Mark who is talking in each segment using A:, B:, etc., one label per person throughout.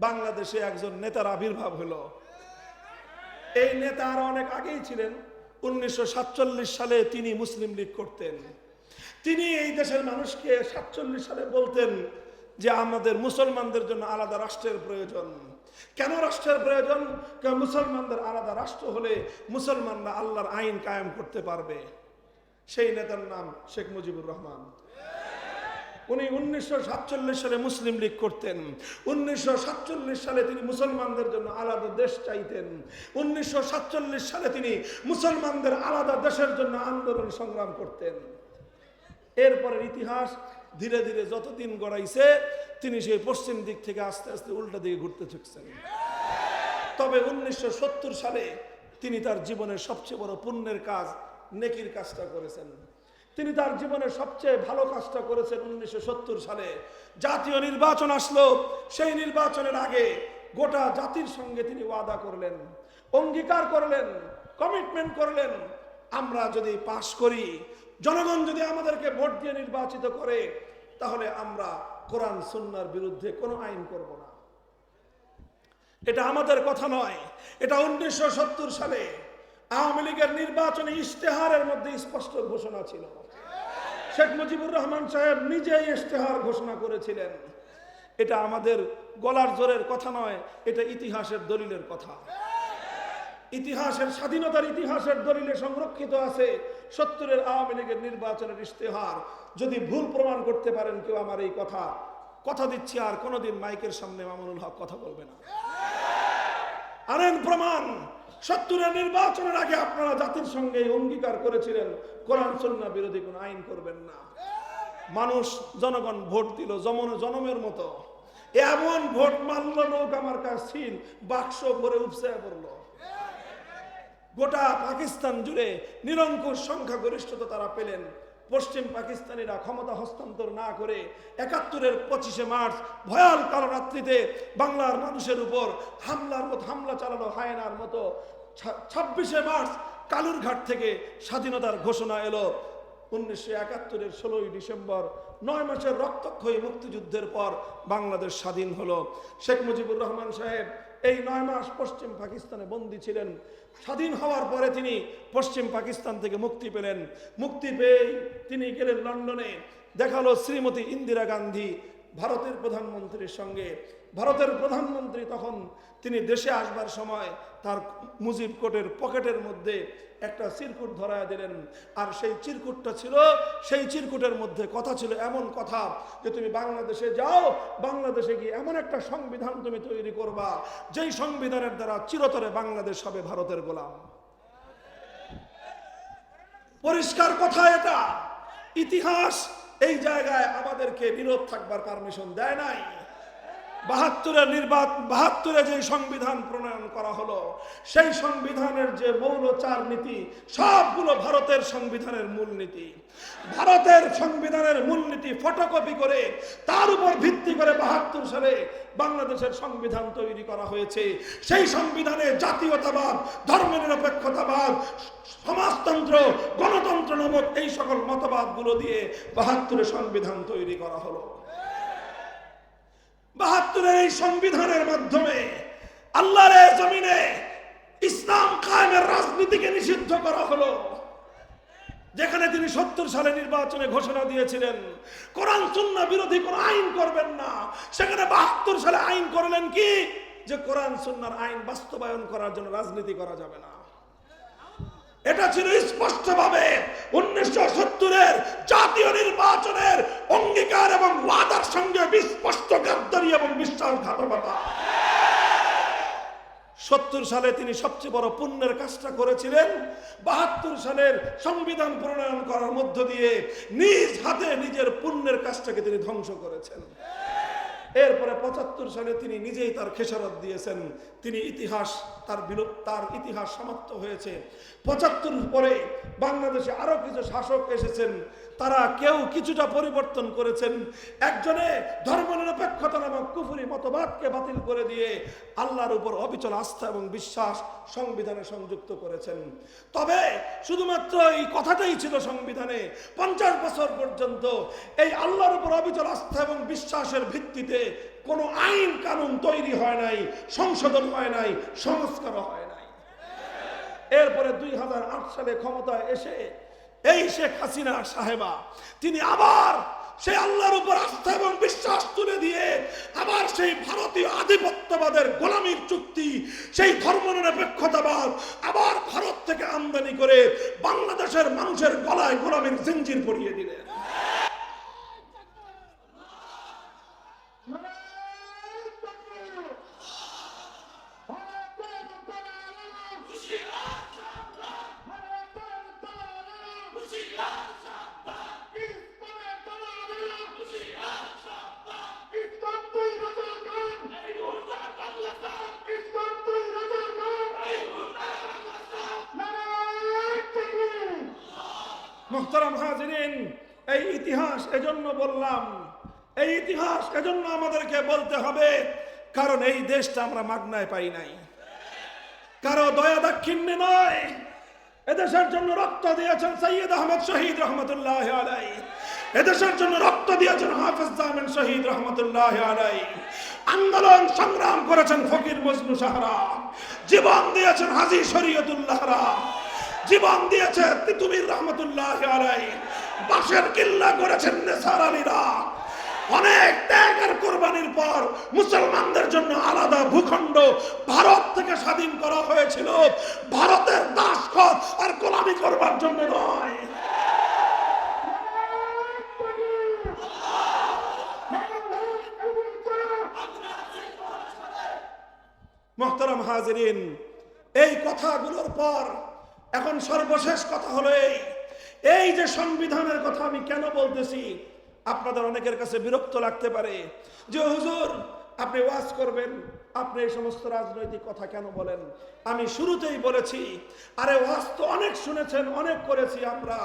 A: বাংলাদেশে একজন নেতার আবির্ভাব হলো। এই নেতা আরও অনেক আগেই ছিলেন। উনিশশো সাতচল্লিশ সালে তিনি মুসলিম লীগ করতেন। তিনি এই দেশের মানুষকে সাতচল্লিশ সালে বলতেন যে, আমাদের মুসলমানদের জন্য আলাদা রাষ্ট্রের প্রয়োজন। কেন রাষ্ট্রের প্রয়োজন? মুসলমানদের আলাদা রাষ্ট্র হলে মুসলমানরা আল্লাহর আইন কায়েম করতে পারবে। সেই নেতার নাম শেখ মুজিবুর রহমান। উনি উনিশশো সাতচল্লিশ সালে মুসলিম লীগ করতেন। উনিশশো সাতচল্লিশ সালে তিনি মুসলমানদের জন্য আলাদা দেশ চাইতেন। উনিশশো সাতচল্লিশ সালে তিনি মুসলমানদের আলাদা দেশের জন্য আন্দোলন সংগ্রাম করতেন। এরপরের ইতিহাস ধীরে ধীরে যতদিন গড়াইছে, তিনি সেই পশ্চিম দিক থেকে আস্তে আস্তে উল্টা দিকে ঘুরতে থাকছেন। তবে উনিশশো সত্তর সালে তিনি তার জীবনের সবচেয়ে বড় পুণ্যের কাজ, নেকির কাজটা করেছেন। তিনি তার জীবনে সবচেয়ে ভালো কাজটা করেছেন উনিশশো সত্তর সালে। জাতীয় নির্বাচন আসলো, সেই নির্বাচনের আগে গোটা জাতির সঙ্গে তিনি ওয়াদা করলেন, অঙ্গীকার করলেন কমিটমেন্ট করলেন, আমরা যদি পাশ করি, জনগণ যদি আমাদেরকে ভোট দিয়ে নির্বাচিত করে, তাহলে আমরা কোরআন সুন্নার বিরুদ্ধে কোনো আইন করব না। এটা আমাদের কথা নয়, এটা উনিশশো সত্তর সালে আওয়ামী লীগের নির্বাচনী ইশতেহারের মধ্যে স্পষ্ট ঘোষণা ছিল। শেখ মুজিবুর রহমান সাহেব নিজেই ইশতেহার ঘোষণা করেছিলেন। এটা আমাদের গলার জোরের কথা নয়, এটা ইতিহাসের দলিলের কথা। ইতিহাসের স্বাধীনতার ইতিহাসের দলিলে সংরক্ষিত আছে সত্তরের আওয়ামী লীগের নির্বাচনের ইশতেহার। যদি ভুল প্রমাণ করতে পারেন কেউ আমার এই কথা কথা দিচ্ছি আর কোনোদিন মাইকের সামনে মামুনুল হক কথা বলবে না। আনেন প্রমাণ সত্তরের নির্বাচনের আগে আপনারা জাতির সঙ্গে অঙ্গীকার করেছিলেন, কোরআন সন্না বিরোধী কোনো আইন করবেন না। মানুষ, জনগণ ভোট দিল জমন জনমের মতো। এমন ভোট মানল লোক আমার কাছে বাক্স ভরে উপসে পড়ল। গোটা পাকিস্তান জুড়ে নিরঙ্কুশ সংখ্যাগরিষ্ঠতা তারা পেলেন। পশ্চিম পাকিস্তানিরা ক্ষমতা হস্তান্তর না করে একাত্তরের পঁচিশে মার্চ ভয়াল কাল রাত্রিতে বাংলার মানুষের উপর হামলার মতো হামলা চালানো হায়নার মতো ছাব্বিশে মার্চ কালুরঘাট থেকে স্বাধীনতার ঘোষণা এলো। উনিশশো একাত্তরের ষোলোই ডিসেম্বর, নয় মাসের রক্তক্ষয়ী মুক্তিযুদ্ধের পর বাংলাদেশ স্বাধীন হলো। শেখ মুজিবুর রহমান সাহেব এই নয় মাস পশ্চিম পাকিস্তানে বন্দী ছিলেন। স্বাধীন হওয়ার পরে তিনি পশ্চিম পাকিস্তান থেকে মুক্তি পেলেন। মুক্তি পেয়ে তিনি গেলেন লন্ডনে। দেখাল শ্রীমতী ইন্দিরা গান্ধী, ভারতের প্রধানমন্ত্রীর সঙ্গে ভারতের প্রধানমন্ত্রী তখন তিনি দেশে আসবার সময় তার মুজিব কোটের পকেটের মধ্যে একটা চিরকুট ধরায় দিলেন। আর সেই চিরকুটটা ছিল, সেই চিরকুটের মধ্যে কথা ছিল এমন কথা যে তুমি বাংলাদেশে যাও, বাংলাদেশে গিয়ে এমন একটা সংবিধান তুমি তৈরি করবা, যেই সংবিধানের দ্বারা চিরতরে বাংলাদেশ হবে ভারতের গোলাম। পরিষ্কার কথা এটা। ইতিহাস এই জায়গায় আমাদেরকে বিরোধ থাকবার পারমিশন দেয় নাই। বাহাত্তরের নির্বাচন, বাহাত্তরে যে সংবিধান প্রণয়ন করা হলো, সেই সংবিধানের যে মৌল চার নীতি, সবগুলো ভারতের সংবিধানের মূলনীতি। ভারতের সংবিধানের মূলনীতি ফটোকপি করে, তার উপর ভিত্তি করে বাহাত্তর সালে বাংলাদেশের সংবিধান তৈরি করা হয়েছে। সেই সংবিধানে জাতীয়তাবাদ, ধর্মনিরপেক্ষতাবাদ, সমাজতন্ত্র, গণতন্ত্র নামক এই সকল মতবাদগুলো দিয়ে বাহাত্তরের সংবিধান তৈরি করা হলো। বাহাত্তরের এই সংবিধানের মাধ্যমে আল্লাহর জমিনে ইসলাম কায়েমের রাজনীতিকে নিষিদ্ধ করা হলো। যেখানে তিনি সত্তর সালে নির্বাচনে ঘোষণা দিয়েছিলেন, কোরআন সুন্না বিরোধী কোন আইন করবেন না। সেখানে বাহাত্তর সালে আইন করলেন কি? যে কোরআন সুন্নার আইন বাস্তবায়ন করার জন্য রাজনীতি করা যাবে না। এটা ছিল স্পষ্টভাবে উনিশশো সত্তরের জাতীয় নির্বাচনের অঙ্গীকার এবং ওয়াদার সঙ্গে বিস্পষ্ট গাদ্দারি এবং বিশ্বাসঘাতকতা। সত্তর সালে তিনি সবচেয়ে বড় পুণ্যের কাজটা করেছিলেন। বাহাত্তর সালের সংবিধান প্রণয়ন করার মধ্য দিয়ে নিজ হাতে নিজের পুণ্যের কাজটাকে তিনি ধ্বংস করেছেন। এরপরে পঁচাত্তর সালে তিনি নিজেই তার খেসারত দিয়েছেন। তিনি ইতিহাস, তার বিলুপ তার ইতিহাস সমাপ্ত হয়েছে। পঁচাত্তর পরে বাংলাদেশে আরও কিছু শাসক এসেছেন। তারা কেউ কিছুটা পরিবর্তন করেছেন। একজনে ধর্মনিরপেক্ষতা নামক কুফুরি মতবাদকে বাতিল করে দিয়ে আল্লাহর উপর অবিচল আস্থা এবং বিশ্বাস সংবিধানে সংযুক্ত করেছেন। তবে শুধুমাত্র এই কথাটাই ছিল সংবিধানে, পঞ্চাশ বছর পর্যন্ত এই আল্লাহর উপর অবিচল আস্থা এবং বিশ্বাসের ভিত্তিতে কোনো আইন কানুন তৈরি হয় নাই, সংশোধন হয় নাই সংস্কার হয় নাই। এরপরে দুই হাজার আট সালে ক্ষমতায় এসে এই শেখ হাসিনা সাহেবা, তিনি আবার সেই আল্লাহর উপর আস্থা এবং বিশ্বাস তুলে দিয়ে আবার সেই ভারতীয় আধিপত্যবাদের গোলামীর চুক্তি, সেই ধর্ম ধর্মনিরপেক্ষতাবাদ আবার ভারত থেকে আমদানি করে বাংলাদেশের মানুষের গলায় গোলামীর জিঞ্জির পরিয়ে দিলেন। মোহতারাম হাজিরিন, এই ইতিহাস এজন্য বললাম, এই ইতিহাস এজন্য আমাদেরকে বলতে হবে, কারণ এই দেশটা আমরা মাগনায় পাই নাই। কারও দয়া দাক্ষিণ্যে নয়, এদেশের জন্য রক্ত দিয়েছেন সৈয়দ আহমদ শহীদ রহমতুল্লাহ আলাই। এদেশের জন্য রক্ত দিয়েছেন হাফিজ জামিন শহীদ রহমতুল্লাহ আলাই। আন্দোলন সংগ্রাম করেছেন ফকির মজনু সাহারা। জীবন দিয়েছেন হাজি শরীয়তুল্লাহরা জীবন দিয়েছে তিতুমির রহমতুল্লাহ আলাই বাঁশের কিল্লা করেছেন নেসার আলীরা। অনেক ত্যাগ আর কোরবানির পর মুসলমানদের জন্য আলাদা ভূখণ্ড ভারত থেকে স্বাধীন করা হয়েছিল। ভারতের দাসখত আর গোলামি করবার জন্য নয়। মোহতারাম হাজরিন, এই কথাগুলোর পর এখন সর্বশেষ কথা হলো এই। এই যে সংবিধানের কথা আমি কেন বলতেছি, আপনাদের অনেকের কাছে বিরক্ত লাগতে পারে যে, হুজুর, আপনি ওয়াজ করবেন, আপনি এই সমস্ত রাজনৈতিক কথা কেন বলেন? আমি শুরুতেই বলেছি, আরে, ওয়াজ তো অনেক শুনেছেন, অনেক করেছি আমরা।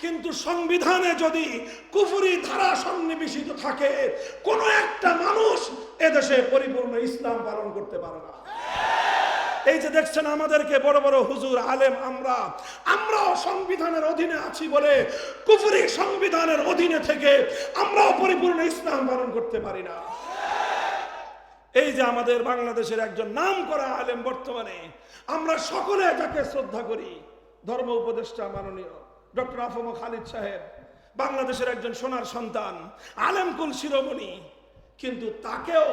A: কিন্তু সংবিধানে যদি কুফুরি ধারা সন্নিবেশিত থাকে, কোনো একটা মানুষ এদেশে পরিপূর্ণ ইসলাম পালন করতে পারে না। এই যে দেখছেন আমাদেরকে বড় বড় হুজুর, আলেম আমরা, আমরাও সংবিধানের অধীনে আছি বলে কুফুরি সংবিধানের অধীনে থেকে আমরাও পরিপূর্ণ ইসলাম পালন করতে পারি না। এই যে আমাদের বাংলাদেশের একজন নাম করা আলেম বর্তমানে, আমরা সকলে যাকে শ্রদ্ধা করি, ধর্ম উপদেষ্টা মাননীয় ডক্টর আফম খালিদ সাহেব, বাংলাদেশের একজন সোনার সন্তান আলেমকুল শিরোমণি, কিন্তু তাকেও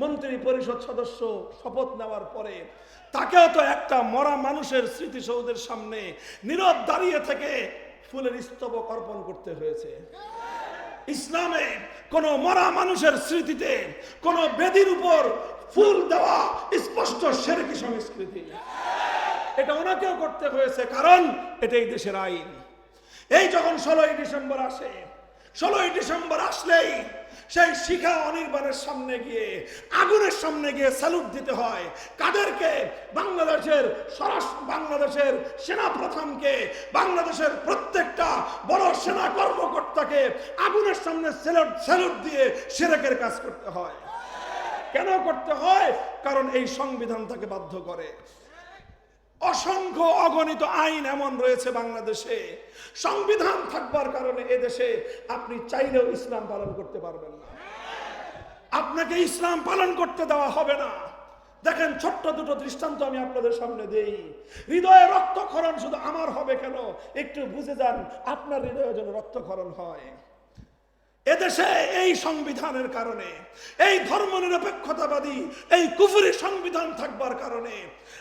A: মন্ত্রী পরিষদ সদস্য শপথ নেওয়ার পরে তাকেও তো একটা মরা মানুষের স্মৃতিসৌধের সামনে নীরব দাঁড়িয়ে থেকে ফুলের স্তবক অর্পণ করতে হয়েছে। ইসলামে কোন মরা মানুষের স্মৃতিতে কোন বেদির উপর ফুল দেওয়া স্পষ্ট সেরেকি সংস্কৃতি। এটা ওনাকেও করতে হয়েছে, কারণ এটাই দেশের আইন। এই যখন ষোলোই ডিসেম্বর আসে, ষোলোই ডিসেম্বর আসলেই সেই শিখা অনির্বাণের সামনে গিয়ে, আগুনের সামনে গিয়ে স্যালুট দিতে হয়। কাদেরকে? বাংলাদেশের সরাস বাংলাদেশের সেনা প্রধানকে বাংলাদেশের প্রত্যেকটা বড় সেনা কর্মকর্তাকে আগুনের সামনে স্যালুট স্যালুট দিয়ে সেরেকের কাজ করতে হয়। কেন করতে হয়? কারণ এই সংবিধান তাকে বাধ্য করে। অসংখ্য অগণিত আইন এমন রয়েছে বাংলাদেশে। সংবিধান থাকবার কারণে এদেশে আপনি চাইলেও ইসলাম পালন করতে পারবেন না। আপনাকে ইসলাম পালন করতে দেওয়া হবে না। দেখেন, ছোট্ট দুটো দৃষ্টান্ত আমি আপনাদের সামনে দেই। হৃদয়ে রক্তক্ষরণ শুধু আমার হবে কেন? একটু বুঝে যান, আপনার হৃদয়ে যেন রক্তক্ষরণ হয়। এদেশে এই সংবিধানের কারণে, এই ধর্মনিরপেক্ষতাবাদী, এই কুফুরি সংবিধান থাকবার কারণে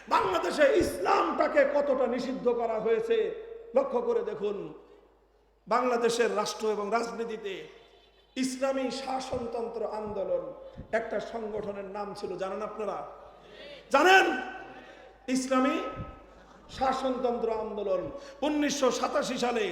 A: বাংলাদেশে ইসলামটাকে কতটা নিষিদ্ধ করা হয়েছে, লক্ষ্য করে দেখুন। বাংলাদেশের রাষ্ট্র এবং রাজনীতিতে ইসলামী শাসনতন্ত্র আন্দোলন একটা সংগঠনের নাম ছিল, জানেন আপনারা? জানেন? ইসলামী শাসনতন্ত্র আন্দোলন উনিশশো সাতাশি সালে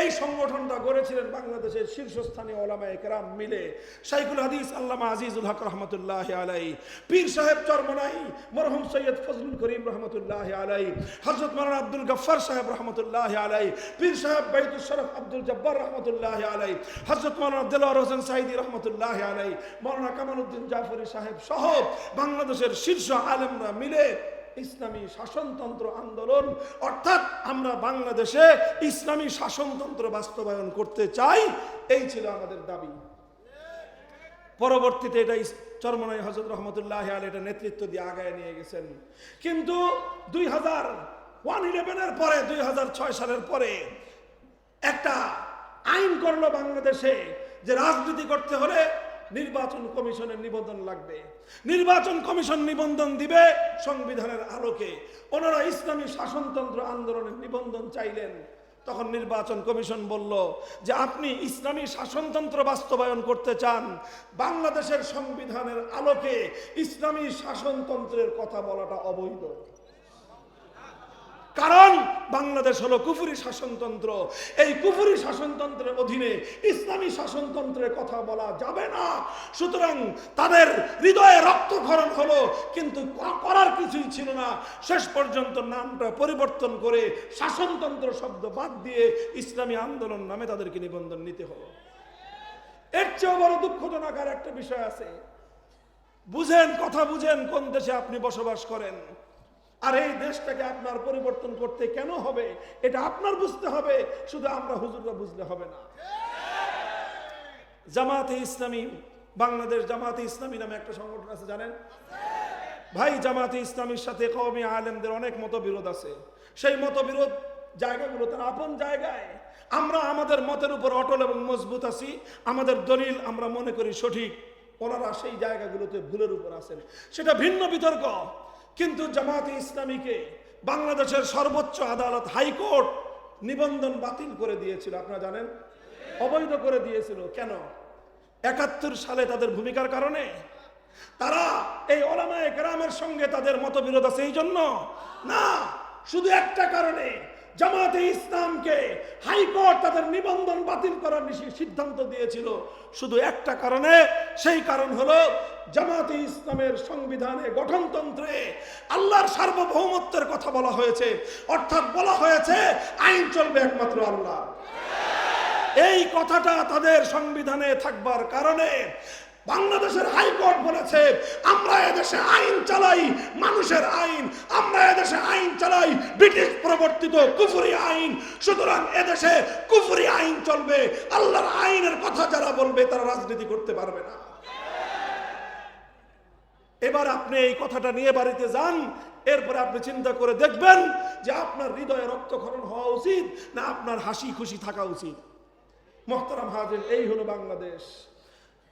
A: এই সংগঠনটা গড়েছিলেন বাংলাদেশের শীর্ষস্থানীয় ওলামায়ে কেরাম মিলে। শাইখুল হাদিস আল্লামা আজিজুল হক রহমতুল্লাহ আলাই পীর সাহেব চরমনাই, মরহুম সৈয়দ ফজলুল করিম রহমতুল্লাহ আলাই হজরত মারান আব্দুল গফ্ফার সাহেব রহমতুল্লাহ আলাই পীর সাহেব বাইতুল শরফ আব্দুল জব্বার রহমতুল্লাহ আলাই হজরত মারান দিলওয়ার হোসেন সাইদি রহমতুল্লাহ আলাই মৌলানা কামালউদ্দিন জাফরি সাহেব সহ বাংলাদেশের শীর্ষ আলেমরা মিলে ইসলামী শাসনতন্ত্র আন্দোলন, অর্থাৎ আমরা বাংলাদেশে ইসলামী শাসনতন্ত্র বাস্তবায়ন করতে চাই, এই ছিল আমাদের দাবি। পরবর্তীতে এটা চরমনাই হজরত রহমতুল্লাহ আল এটা নেতৃত্ব দিয়ে আগায় নিয়ে গেছেন। কিন্তু দুই হাজার ওয়ান ইলেভেনের পরে, দুই হাজার ছয় সালের পরে একটা আইন করল বাংলাদেশে যে রাজনীতি করতে হলে নির্বাচন কমিশনের নিবন্ধন লাগবে। নির্বাচন কমিশন নিবন্ধন দিবে সংবিধানের আলোকে। ওনারা ইসলামী শাসনতন্ত্র আন্দোলনের নিবন্ধন চাইলেন। তখন নির্বাচন কমিশন বলল যে আপনি ইসলামী শাসনতন্ত্র বাস্তবায়ন করতে চান, বাংলাদেশের সংবিধানের আলোকে ইসলামী শাসনতন্ত্রের কথা বলাটা অবৈধ। কারণ বাংলাদেশ হলো কুফুরি শাসনতন্ত্র। এই কুফুরি শাসনতন্ত্রের অধীনে ইসলামী শাসনতন্ত্রের কথা বলা যাবে না। সুতরাং তাদের হৃদয়ে রক্তক্ষরণ হলো, কিন্তু করার কিছুই ছিল না। শেষ পর্যন্ত নামটা পরিবর্তন করে শাসনতন্ত্র শব্দ বাদ দিয়ে ইসলামী আন্দোলন নামে তাদেরকে নিবন্ধন নিতে হলো। এর চেয়েও বড় দুঃখজনক আর একটা বিষয় আছে। বুঝেন, কথা বুঝেন, কোন দেশে আপনি বসবাস করেন? আর এই দেশটাকে আপনার পরিবর্তন করতে কেন হবে? এটা আপনার বুঝতে হবে, শুধু আমরা হুজুররা বুঝলে হবে না। জামাতে ইসলামী, বাংলাদেশ জামাতে ইসলামী নামে একটা সংগঠন আছে, জানেন? ভাই, জামাতে ইসলামীর সাথে কওমি আলেমদের অনেক মতবিরোধ আছে। সেই মতবিরোধ জায়গাগুলো তার আপন জায়গায়। আমরা আমাদের মতের উপর অটল এবং মজবুত আছি, আমাদের দলিল আমরা মনে করি সঠিক। ওনারা সেই জায়গাগুলোতে ভুলের উপর আছেন। সেটা ভিন্ন বিতর্ক। কিন্তু জামাতে ইসলামীকে বাংলাদেশের সর্বোচ্চ আদালত হাইকোর্ট নিবন্ধন বাতিল করে দিয়েছিল, আপনারা জানেন? অবৈধ করে দিয়েছিল। কেন? একাত্তর সালে তাদের ভূমিকার কারণে তারা এই ওলামায় গ্রামের সঙ্গে তাদের মতবিরোধ আছে, এই জন্য? না, শুধু একটা কারণে। জামাতে ইসলামকে হাইকোর্ট তাদের নিবন্ধন বাতিল করার সিদ্ধান্ত দিয়েছিল। শুধু একটা কারণে, সেই কারণ হলো জামাতে ইসলামের সংবিধানে গঠনতন্ত্রে আল্লাহর সার্বভৌমত্বের কথা বলা হয়েছে। অর্থাৎ বলা হয়েছে, আইন চলবে একমাত্র আল্লাহ। এই কথাটা তাদের সংবিধানে থাকবার কারণে বাংলাদেশের হাইকোর্ট বলেছে, আমরা এদেশে আইন চালাই, মানুষের আইন। আমরা এদেশে আইন চালাই, ব্রিটিশ প্রবর্তিত কুফুরি আইন। সুতরাং এদেশে কুফুরি আইন চলবে। আল্লাহর আইনের কথা যারা বলবে, তারা রাজনীতি করতে পারবে না। এবার আপনি এই কথাটা নিয়ে বাড়িতে যান। এরপরে আপনি চিন্তা করে দেখবেন যে আপনার হৃদয়ে রক্তক্ষরণ হওয়া উচিত না আপনার হাসি খুশি থাকা উচিত। মোহতারাম হাজির, এই হলো বাংলাদেশ।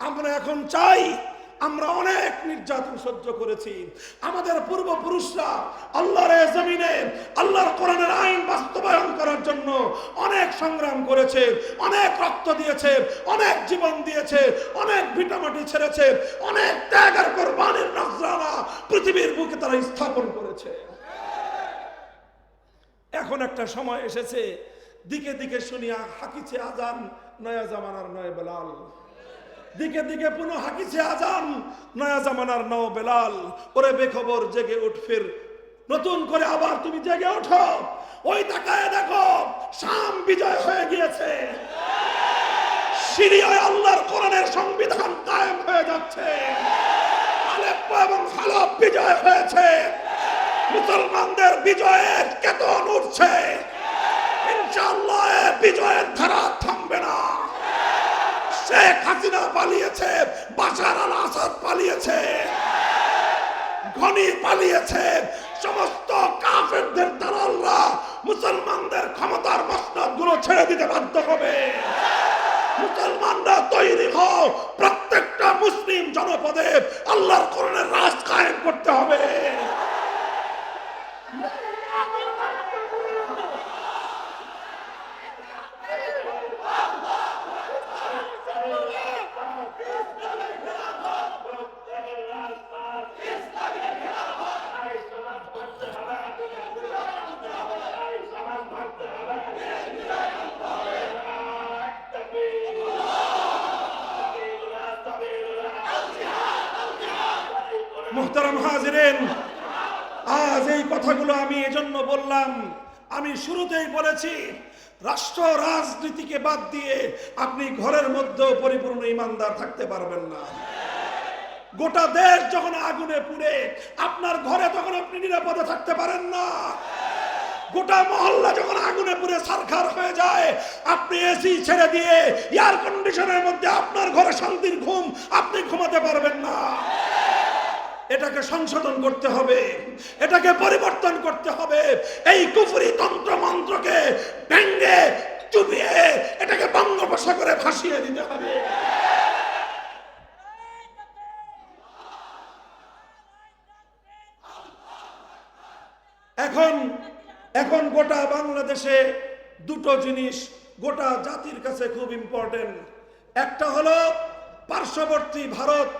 A: আমরা এখন চাই, আমরা অনেক নির্যাতন সহ্য করেছি। আমাদের পূর্বপুরুষরা আল্লাহর জমিনে, আল্লাহর কোরআনের আইন বাস্তবায়ন করার জন্য অনেক সংগ্রাম করেছে, অনেক রক্ত দিয়েছে, অনেক জীবন দিয়েছে, অনেক ভিটামাটি ছেড়েছে, অনেক ত্যাগ আর কোরবানির নজরানা পৃথিবীর বুকে তারা স্থাপন করেছে। এখন একটা সময় এসেছে, দিকে দিকে শুনিয়া হাকিছে আজান, নয়া জামানার নয় বেলাল। দিকে দিকে পুনঃ হাকিছে আজান। নয়া জামানার নও বেলাল, ওরে বেখবর জেগে উঠ ফির। নতুন করে আবার তুমি জেগে ওঠো। ওই তাকায় দেখো, শাম বিজয় হয়ে গিয়েছে। সিরিয়ায় আল্লাহর কোরআনের সংবিধান কায়েম হয়ে যাচ্ছে। আলেপ্পো এবং বিজয় হয়েছে। মুসলমানদের বিজয়ের কেতন উঠছে। ইনশাআল্লাহ বিজয়ের ধারা থামবে না। শেখ হাসিনা পালিয়েছে, বাশার আল আসাদ পালিয়েছে ঘনি পালিয়েছে, সমস্ত কাফেরদের দালালরা মুসলমানদের ক্ষমতার মসনদগুলো ছেড়ে দিতে বাধ্য হবে। মুসলমানরা তৈরি হও, প্রত্যেকটা মুসলিম জনপদে আল্লাহর কোরআনের রাজ কায়েম করতে হবে মোহতারাম হাজিরেন আজ এই কথাগুলো আমি এজন্য বললাম আমি বলেছি রাষ্ট্র, রাজনীতিকে বাদ দিয়ে আপনি ঘরের মধ্যেও পরিপূর্ণ ইমানদার থাকতে পারবেন না। গোটা দেশ যখন আগুনে পুড়ে, আপনার ঘরে তখন আপনি নিরাপদে থাকতে পারেন না। গোটা মহল্লা যখন আগুনে পুড়ে সারখার হয়ে যায়, আপনি এসি ছেড়ে দিয়ে এয়ার কন্ডিশনের মধ্যে আপনার ঘরে শান্তির ঘুম, আপনি ঘুমাতে পারবেন না। এটাকে সংশোধন করতে হবে, এটাকে পরিবর্তন করতে হবে। এই কুফরি তন্ত্র মন্ত্রকে ভেঙ্গে চুপিয়ে এটাকে বঙ্গোপসাগরে ভাসিয়ে দিতে হবে। এখন এখন গোটা বাংলাদেশে দুটো জিনিস গোটা জাতির কাছে খুব ইম্পর্টেন্ট একটা হলো পার্শ্ববর্তী ভারত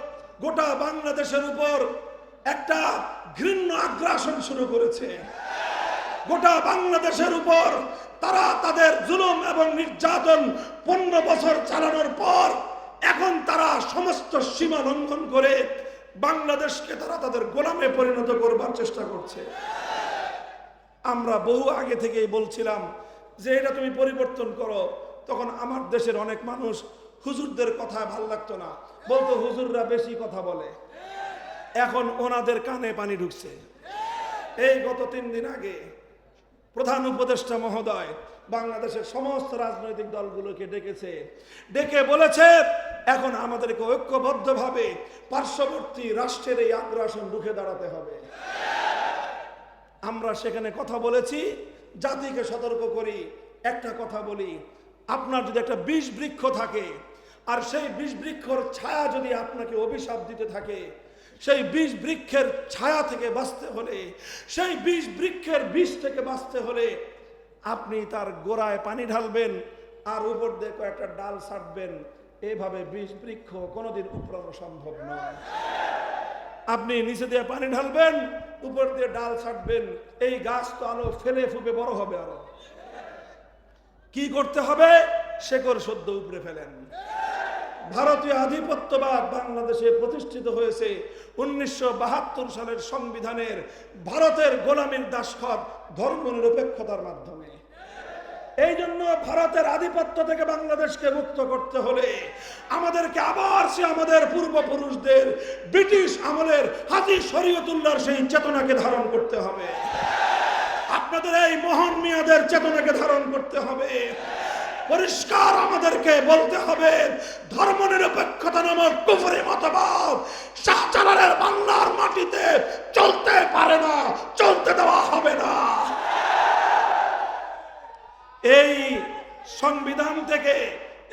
A: গোটা বাংলাদেশের উপর একটা ঘৃণ্য আগ্রাসন শুরু করেছে। গোটা বাংলাদেশের উপর তারা তাদের জুলুম এবং নির্যাতন পনেরো বছর চালানোর পর এখন তারা সমস্ত সীমা লঙ্ঘন করে বাংলাদেশকে তারা তাদের গোলামে পরিণত করবার চেষ্টা করছে। আমরা বহু আগে থেকেই বলছিলাম যে এটা তুমি পরিবর্তন করো, তখন আমার দেশের অনেক মানুষ হুজুরদের কথা ভালো লাগতো না। বলতো, হুজুররা বেশি কথা বলে। এখন ওনাদের কানে পানি ঢুকছে। এই গত তিন দিন আগে প্রধান উপদেষ্টা মহোদয় বাংলাদেশের সমস্ত রাজনৈতিক দলগুলোকে ডেকেছে। ডেকে বলেছে, এখন আমাদেরকে ঐক্যবদ্ধভাবে পার্শ্ববর্তী রাষ্ট্রের এই আগ্রাসন রুখে দাঁড়াতে হবে। আমরা সেখানে কথা বলেছি, জাতিকে সতর্ক করি, একটা কথা বলি। আপনার যদি একটা বিষ বৃক্ষ থাকে আর সেই বিষ বৃক্ষর ছায়া যদি আপনাকে অভিশাপ দিতে থাকে, সেই বিষ বৃক্ষের ছায়া থেকে বাঁচতে হলে, সেই বিষ বৃক্ষের বিষ থেকে বাঁচতে হলে আপনি তার গোড়ায় পানি ঢালবেন আর উপর দিয়ে কয়েকটা ডাল ছাড়বেন এভাবে বিষ বৃক্ষ কোনোদিন উপড়ানো সম্ভব নয়। আপনি নিচে দিয়ে পানি ঢালবেন, উপর দিয়ে ডাল ছাড়বেন এই গাছ তো আলো ফেলে ফুপে বড় হবে আরও। কি করতে হবে? শেকড় সদ্য উপরে ফেলেন। ভারতীয় আধিপত্যবাদ বাংলাদেশে প্রতিষ্ঠিত হয়েছে উনিশশো বাহাত্তর সালের সংবিধানের ভারতের গোলামীর দাসখত ধর্ম নিরপেক্ষতার মাধ্যমে। এই জন্য ভারতের আধিপত্য থেকে বাংলাদেশকে মুক্ত করতে হলে আমাদেরকে আবার সে আমাদের পূর্বপুরুষদের ব্রিটিশ আমলের হাজি শরীয়তুল্লাহর সেই চেতনাকে ধারণ করতে হবে। আপনাদের এই মহান মিয়াদের চেতনাকে ধারণ করতে হবে। পরিষ্কার আমাদেরকে বলতে হবে ধর্ম নিরপেক্ষতা নামক কুফরি মতবাদ শাহজালালের বাংলার মাটিতে চলতে পারে না, চলতে দেওয়া হবে না। এই সংবিধান থেকে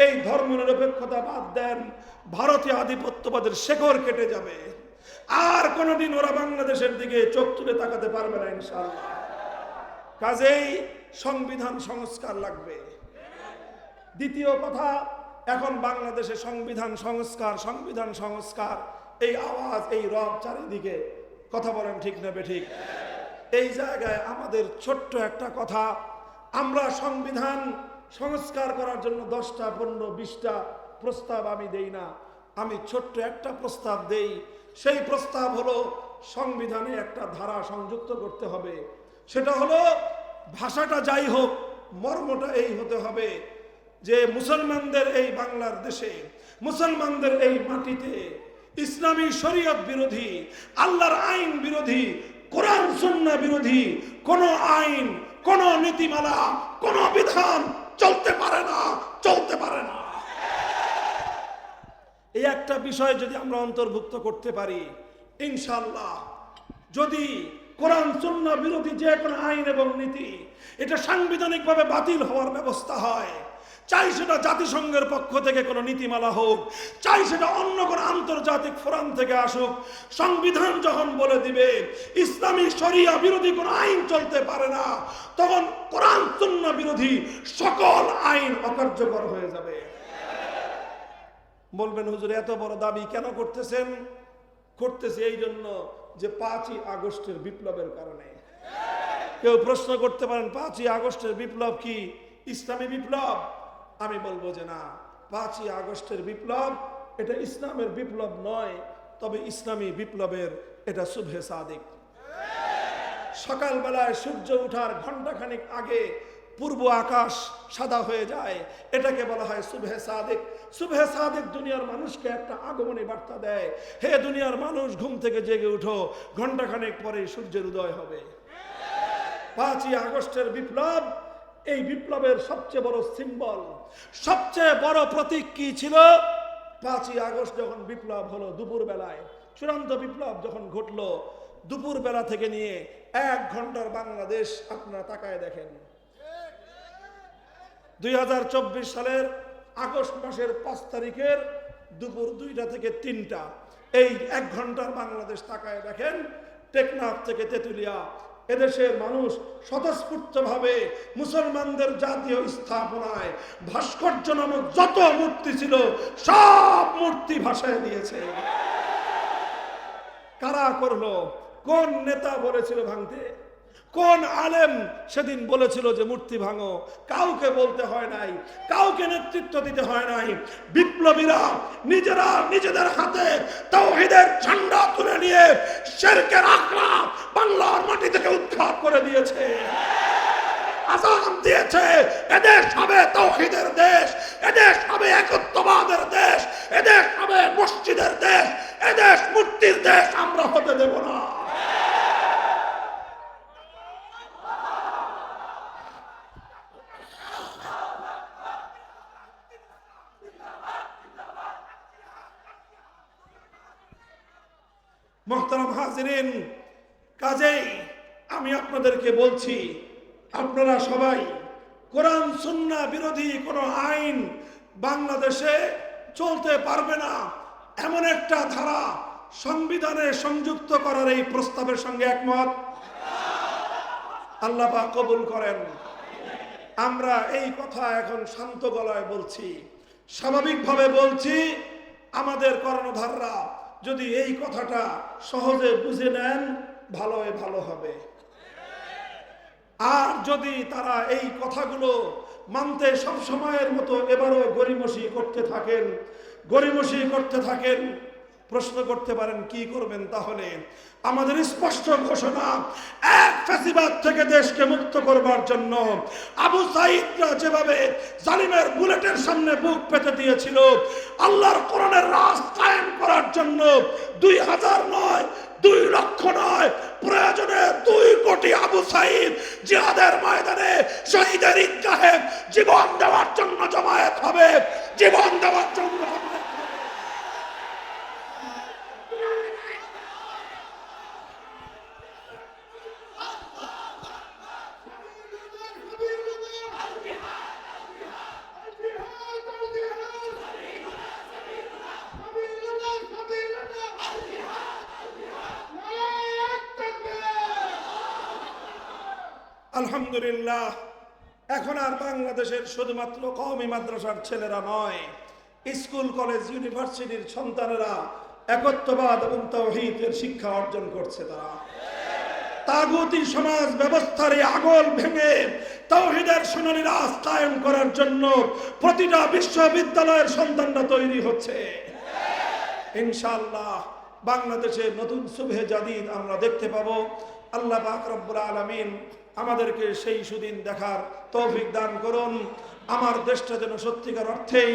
A: এই ধর্ম নিরপেক্ষতা বাদ দেন, ভারতীয় আধিপত্যবাদের শেকড় কেটে যাবে। আর কোনোদিন ওরা বাংলাদেশের দিকে চোখ তুলে তাকাতে পারবে না, ইনশাআল্লাহ। কাজেই সংবিধান সংস্কার লাগবে। দ্বিতীয় কথা, এখন বাংলাদেশে সংবিধান সংস্কার সংবিধান সংস্কার, এই আওয়াজ, এই রব চারিদিকে, কথা বলেন ঠিক নেবে ঠিক? এই জায়গায় আমাদের ছোট্ট একটা কথা, আমরা সংবিধান সংস্কার করার জন্য দশটা, পনেরো, বিশটা প্রস্তাব আমি দেই না। আমি ছোট্ট একটা প্রস্তাব দেই, সেই প্রস্তাব হলো সংবিধানে একটা ধারা সংযুক্ত করতে হবে। সেটা হলো, ভাষাটা যাই হোক, মর্মটা এই হতে হবে। যে মুসলমানদের এই বাংলার দেশে, মুসলমানদের এই মাটিতে ইসলামী শরীয়ত বিরোধী, আল্লাহর আইন বিরোধী, কোরআন, সুন্না বিরোধী, কোন আইন, কোন নীতিমালা, কোন বিধান চলতে পারে না, চলতে পারে না। এই একটা বিষয় যদি আমরা অন্তর্ভুক্ত করতে পারি ইনশাল্লাহ যদি কোরআন, সুন্না বিরোধী যে কোনো আইন এবং নীতি, এটা সাংবিধানিকভাবে বাতিল হওয়ার ব্যবস্থা হয় চাই সেটা জাতিসংঘের পক্ষ থেকে কোনো নীতিমালা হোক, চাই সেটা অন্য কোনো আন্তর্জাতিক ফোরাম থেকে আসুক, সংবিধান যখন বলে দিবে, ইসলামী শরিয়া বিরোধী কোনো আইন চলতে পারে না, তখন কোরআন বিরোধী সকল আইন অকার্যকর হয়ে যাবে। বলবেন, হুজুর, এত বড় দাবি কেন করতেছেন? করতেছে এই জন্য যে পাঁচই আগস্টের বিপ্লবের কারণে। কেউ প্রশ্ন করতে পারেন, পাঁচই আগস্টের বিপ্লব কি? ইসলামী বিপ্লব? আমি বলব যে না, পাঁচই আগস্টের বিপ্লব এটা ইসলামের বিপ্লব নয়, তবে ইসলামী বিপ্লবের এটা শুভে সাদিক। সকালবেলায় সূর্য ওঠার ঘন্টাখানিক আগে পূর্ব আকাশ সাদা হয়ে যায়, এটাকে বলা হয় শুভে সাদেক। শুভে সাদেক দুনিয়ার মানুষকে একটা আগমনী বার্তা দেয়, হে দুনিয়ার মানুষ, ঘুম থেকে জেগে উঠো ঘন্টাখানেক পরে সূর্যের উদয় হবে। পাঁচই আগস্টের বিপ্লব এই বিপ্লবের সবচেয়ে বড় সিম্বল, সবচেয়ে বড় প্রতীক কি ছিল? পাঁচই আগস্ট যখন বিপ্লব হলো দুপুর বেলায় চূড়ান্ত বিপ্লব যখন ঘটলো দুপুর বেলা থেকে নিয়ে এক ঘণ্টার বাংলাদেশ আপনারা তাকায় দেখেন। দুই হাজার চব্বিশ সালের আগস্ট মাসের পাঁচ তারিখের দুপুর দুইটা থেকে তিনটা, এই এক ঘণ্টার বাংলাদেশ তাকায় দেখেন, টেকনাফ থেকে তেতুলিয়া এদেশের মানুষ স্বতঃস্ফূর্তভাবে মুসলমানদের জাতীয় স্থাপনায় ভাস্কর্য নামক যত মূর্তি ছিল, সব মূর্তি ভাসায় দিয়েছে। কারা করল? কোন নেতা বলেছিল ভাঙতে? কোন আলেম সেদিন বলেছিল যে মূর্তি ভাঙো? কাউকে বলতে হয় নাই, কাউকে নেতৃত্ব দিতে হয় নাই। বিপ্লবীরা নিজেরা নিজেদের হাতে তাওহীদের ঝান্ডা তুলে নিয়ে শেরকের আখড়া বাংলার মাটি থেকে উৎখাত করে দিয়েছে। আসাম দিয়েছে। এদেশ হবে তৌহিদের দেশ, এদেশ হবে একত্ববাদের দেশ, এদেশ হবে মসজিদের দেশ, এদেশ মূর্তির দেশ আমরা হতে দেব না। মোহতারাম হাজিরিন কাজেই আমি আপনাদেরকে বলছি, আপনারা সবাই কোরআন সুন্না বিরোধী কোনো আইন বাংলাদেশে চলতে পারবে না। এমন একটা ধারা সংবিধানে সংযুক্ত করার এই প্রস্তাবের সঙ্গে একমত? আল্লাহ কবুল করেন। আমরা এই কথা এখন শান্ত গলায় বলছি। স্বাভাবিকভাবে বলছি, আমাদের কর্ণধাররা যদি এই কথাটা সহজে বুঝে নেন ভালোই ভালো হবে। আর যদি তারা এই কথাগুলো মানতে সব সময়ের মতো এবারও গরিমসি করতে থাকেন গরিমসি করতে থাকেন, প্রশ্ন করতে পারেন, কি করবেন তাহলে? আমাদের স্পষ্ট ঘোষণা, এক ফ্যাসিবাদ থেকে দেশকে মুক্ত করবার জন্য আবু সাইদরা যেভাবে জালিমের বুলেটের সামনে বুক পেতে দিয়েছিল, আল্লাহর কোরআনের কায়েম করার জন্য দুই হাজার নয় দুই লক্ষ নয়। প্রয়োজনে দুই কোটি আবু সাইদ জিহাদের ময়দানে শহীদের ঈদগাহে জীবন দেওয়ার জন্য জমায়েত হবে। জীবন দেওয়ার জন্য আলহামদুলিল্লাহ, এখন আর বাংলাদেশের শুধুমাত্র কওমি মাদ্রাসার ছেলেরা নয়, স্কুল, কলেজ, ইউনিভার্সিটির সন্তানেরা একত্ববাদ এবং তৌহিদের শিক্ষা অর্জন করছে তারা। তাগুতি সমাজ ব্যবস্থার এই আগল ভেঙে তৌহিদের সোনালী রাজ করার জন্য প্রতিটা বিশ্ববিদ্যালয়ের সন্তানরা তৈরি হচ্ছে। ইনশাল্লাহ বাংলাদেশের নতুন শুভে জাদিদ আমরা দেখতে পাবো। আল্লাহ রব্বুল আলামিন আমাদেরকে সেই সুদিন দেখার তৌফিক দান করুন। আমার দেশটা যেন সত্যিকার অর্থেই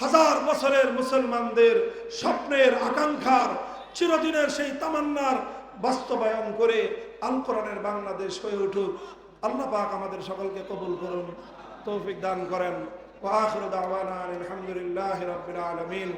A: হাজার বছরের মুসলমানদের স্বপ্নের আকাঙ্ক্ষার, চিরদিনের সেই তামান্নার বাস্তবায়ন করে আল কোরআনের বাংলাদেশ হয়ে উঠুক। আল্লাহ পাক আমাদের সকলকে কবুল করুন, তৌফিক দান করেন। আলহামদুলিল্লাহি রাব্বিল আলামিন।